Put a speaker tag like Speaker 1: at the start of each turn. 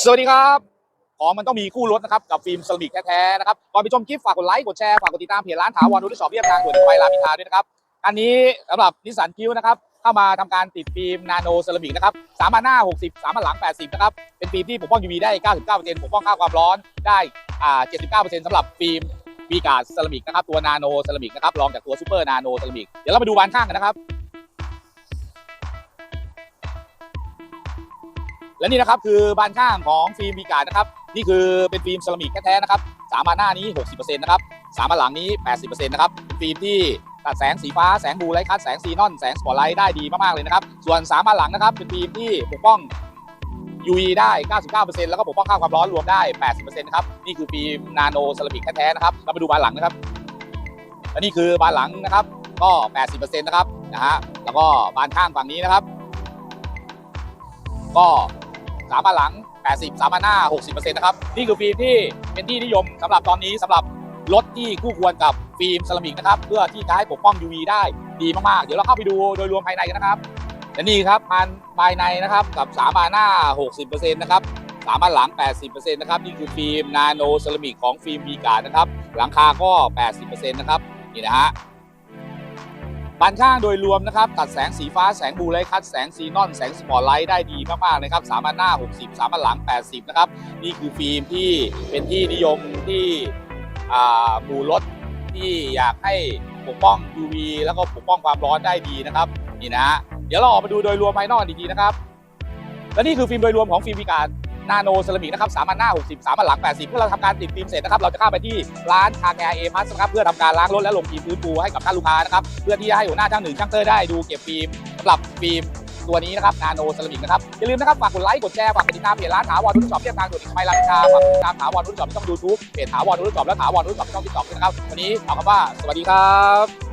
Speaker 1: สวัสดีครับของมันต้องมีคู่รถนะครับกับฟิล์มเซรามิกแท้ๆนะครับก่อนไปชมคลิปฝากกดไลค์กดแชร์ฝากกดติดตามเพจร้านถาวรรถช็อปเรียบทางด่วนไปรามินทาด้วยนะครับอันนี้สำหรับนิสสันคิวนะครับเข้ามาทำการติดฟิล์มนาโนเซรามิกนะครับสามอันหน้า60สามอันหลัง80นะครับเป็นฟิล์มที่ปกป้อง UV ได้99%ปกป้องค่าความร้อนได้อ่า79%สำหรับฟิล์มวีกาเซรามิกนะครับตัวนาโนเซรามิกนะครับรองจากตัวซูเปอร์นาโนเซรามิกเดี๋ยวเรามาดูบานข้างกันนะครับ และนี่นะครับคือบานข้างของฟิล์มวีการ์ดนะครับนี่คือเป็นฟิล์มเซรามิกแท้ๆนะครับสามอันหน้านี้ 60%นะครับสามอันหลังนี้ 80%นะครับเป็นฟิล์มที่ตัดแสงสีฟ้าแสงบูไลท์คัทแสงซีนอนแสงสปอตไลท์ได้ดีมากๆเลยนะครับส่วนสามอันหลังนะครับเป็นฟิล์มที่ปกป้อง UV ได้ 99%แล้วก็ปกป้องค่าความร้อนรวมได้ 80%นะครับนี่คือฟิล์มนาโนเซรามิกแท้ๆนะครับเรามาดูบานหลังนะครับและนี่คือบานหลังนะครับก็ 80%นะครับนะฮะแล้วก็บานข้างฝั่งนี้นะครับ ก็ สามอันหลัง 80สามอันหน้า 60%นะครับ นี่คือฟิล์มที่เป็นที่นิยมสำหรับตอนนี้สำหรับรถที่คู่ควรกับฟิล์มเซรามิกนะครับ เพื่อที่จะให้ปกป้อง UV ได้ดีมากๆ เดี๋ยวเราเข้าไปดูโดยรวมภายในกันนะครับและนี่ครับมันภายในนะครับกับสามอันหน้า 60%นะครับสามอันหลัง 80%นะครับ นี่คือฟิล์มนาโนเซรามิกของฟิล์มวีการนะครับ หลังคาก็ 80%นะครับ นี่นะฮะ บานข้างโดยรวมนะครับตัดแสงสีฟ้าแสงบูไลท์คัทแสงซีนอนแสงสปอตไลท์ได้ดีมากๆนะครับสามอันหน้า 60 สามอันหลัง 80 นะครับ นี่คือฟิล์มที่เป็นที่นิยมที่อ่าหมู่รถที่อยากให้ปกป้อง UV แล้วก็ปกป้องความร้อนได้ดีนะครับนี่นะฮะเดี๋ยวเราออกมาดูโดยรวมภายนอกดีๆนะครับและนี่คือฟิล์มโดยรวมของฟิล์มพิการ นาโนเซรามิกนะครับสามอันหน้า 60 สามอันหลัง 80 เมื่อเราทำการติดฟิล์มเสร็จนะครับ เราจะเข้าไปที่ร้านคาแคร์เอพัสนะครับ เพื่อทำการล้างรถและลงฟิล์มพื้นปูให้กับท่านลูกค้านะครับ เพื่อที่จะให้หัวหน้าช่างหนึ่งช่างเตอร์ได้ดูเก็บฟิล์มสำหรับฟิล์มตัวนี้นะครับนาโนเซรามิกนะครับ อย่าลืมนะครับ ฝากกดไลค์ กดแชร์ ฝากกดติดตามเพจร้านถาวรรุ่นช็อปเรียบทางด่วนสมัยราชาฝากกดติดตามถาวรรุ่นช็อปที่ช่องยูทูบเพจถาวรรุ่นช็อปและถาวรรุ่นช็อปที่ช่องติ๊กต็อกด้วยนะครับ วันนี้ขอคำว่าสวัสดีครับ